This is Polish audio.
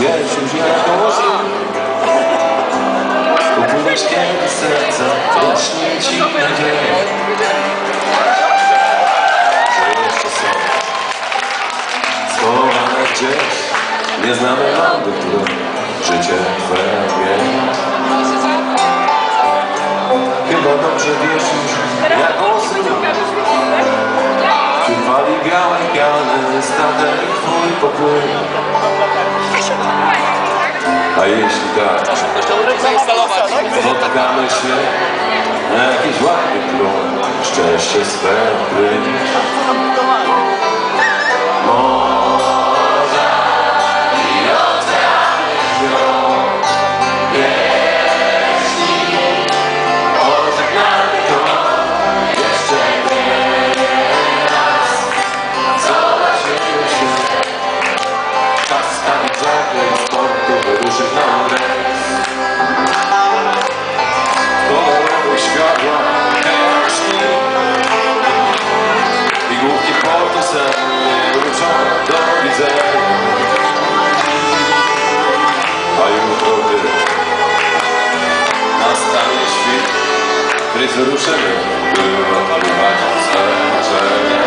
wiesz już jak żył Upływasz kiedy serca rośnie ci nadzieję Że jeszcze są schowane gdzieś Nieznane lądy, które życie Twe wie Chyba dobrze wiesz już piany statek twój pokój. A jeśli tak, spotkamy się Na jakiejś łapie, którą szczęście swe kryć stawić zakręt sportu Wyruszyć na rejs Kolorowych światła jak śni Pigułki portu sennie Wrócą do widzenia A jutro gdy Nastanie świt Który wyruszymy By odkrywać swe marzenia